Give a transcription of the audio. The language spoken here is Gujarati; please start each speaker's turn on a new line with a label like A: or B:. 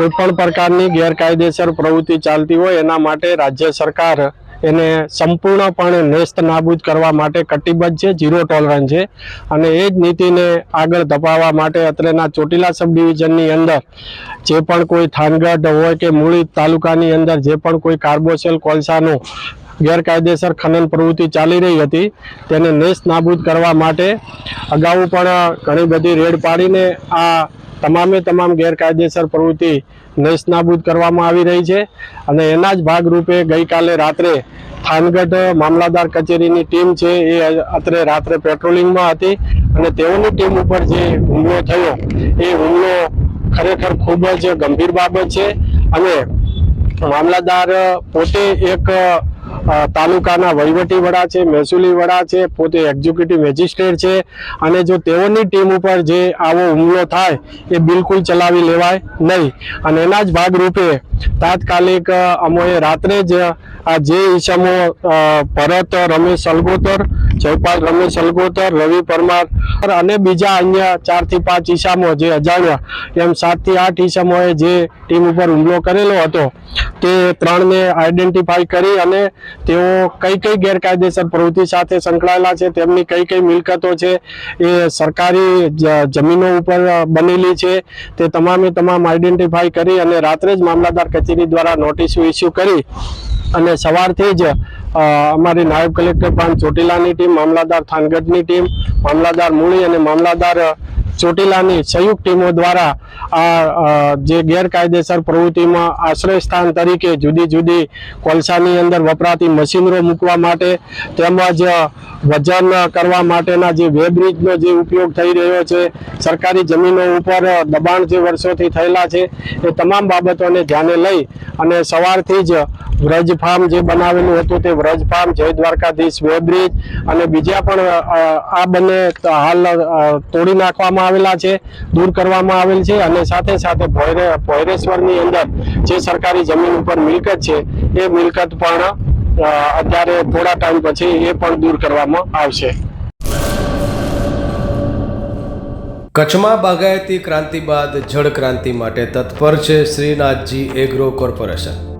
A: કોઈ પણ પ્રકારની ગેરકાયદેસર પ્રવૃત્તિ ચાલતી હોય, એના માટે રાજ્ય સરકાર એને સંપૂર્ણપણે નેસ્ત નાબૂદ કરવા માટે કટિબદ્ધ છે, ઝીરો ટોલરન્સ છે. અને એ જ નીતિને આગળ ધપાવવા માટે અત્રેના ચોટીલા સબ ડિવિઝનની અંદર જે પણ કોઈ થાનગઢ હોય કે મૂળી તાલુકાની અંદર જે પણ કોઈ કાર્બોસેલ કોલસાનું ગેરકાયદેસર ખનન પ્રવૃત્તિ ચાલી રહી હતી, તેને નેસ્ત નાબૂદ કરવા માટે અગાઉ પણ ઘણી બધી રેડ પાડીને આ તમામે તમામ ગેરકાયદેસર પ્રવૃત્તિ નેસ્તનાબૂદ કરવામાં આવી રહી છે અને એના જ ભાગરૂપે ગઈકાલે રાત્રે થાનગઢ મામલાદાર કચેરીની ટીમ છે એ અત્રે રાત્રે પેટ્રોલિંગમાં હતી અને તેઓની ટીમ ઉપર જે હુમલો થયો, એ હુમલો ખરેખર ખૂબ જ ગંભીર બાબત છે અને મામલાદાર પોતે એક તાલુકાના વહીવટી વડા છે, મહેસૂલી વડા છે, પોતે એક્ઝિક્યુટિવ મેજિસ્ટ્રેટ છે અને જો તેઓની ટીમ ઉપર જે આવો હુમલો થાય એ બિલકુલ ચલાવી લેવાય નહીં. અને એના જ ભાગરૂપે તાત્કાલિક અમોએ રાત્રે જ આ જે ઈસમો ભરત, રમેશ, સલગોતર જયપાલ, રમેશ સલગોતર રવિ પરમાર અને બીજા અન્ય ચારથી પાંચ ઈસામો જે અજાણ્યા, એમ સાતથી આઠ ઈસામોએ જે ટીમ ઉપર હુમલો કરેલો હતો, તે ત્રણને આઈડેન્ટિફાઈ કરી અને તેઓ કઈ કઈ ગેરકાયદેસર પ્રવૃત્તિ સાથે સંકળાયેલા છે, તેમની કઈ કઈ મિલકતો છે, એ સરકારી જમીનો ઉપર બનેલી છે, તે તમામે તમામ આઈડેન્ટિફાઈ કરી અને રાત્રે જ મામલાદાર કચેરી દ્વારા નોટિસ ઇસ્યુ કરી. અને સવારથી જ અમારી નાયબ કલેક્ટર પણ ચોટીલાની ટીમ, મામલાદાર થાનગઢની ટીમ, મામલાદાર મૂળી અને મામલાદાર ચોટીલાની સંયુક્ત ટીમો દ્વારા આ જે ગેરકાયદેસર પ્રવૃત્તિમાં આશ્રય સ્થાન તરીકે જુદી જુદી કોલસાની અંદર વપરાતી મશીનરો મૂકવા માટે, તેમજ વજન કરવા માટેના જે વેબ્રિજનો જે ઉપયોગ થઈ રહ્યો છે, સરકારી જમીનો ઉપર દબાણ જે વર્ષોથી થયેલા છે, એ તમામ બાબતોને ધ્યાને લઈ અને સવારથી જ વ્રજ ફાર્મ જે બનાવેલું હતું તે વ્રજ ફાર્મ, જય દ્વારકાધીશ વેબ્રિજ અને બીજા પણ આ બંને હાલ તોડી નાખવામાં આવેલા છે, દૂર કરવામાં આવેલ છે અને સાથે સાથે ભોયરે, ભોયરેશ્વરની અંદર જે સરકારી જમીન ઉપર મિલકત છે, એ મિલકત પણ અત્યારે થોડા ટાઈમ પછી એ પણ દૂર કરવામાં આવશે.
B: કચ્છમાં બાગાયતી ક્રાંતિ બાદ જળ ક્રાંતિ માટે તત્પર છે શ્રીનાથજી એગ્રો કોર્પોરેશન.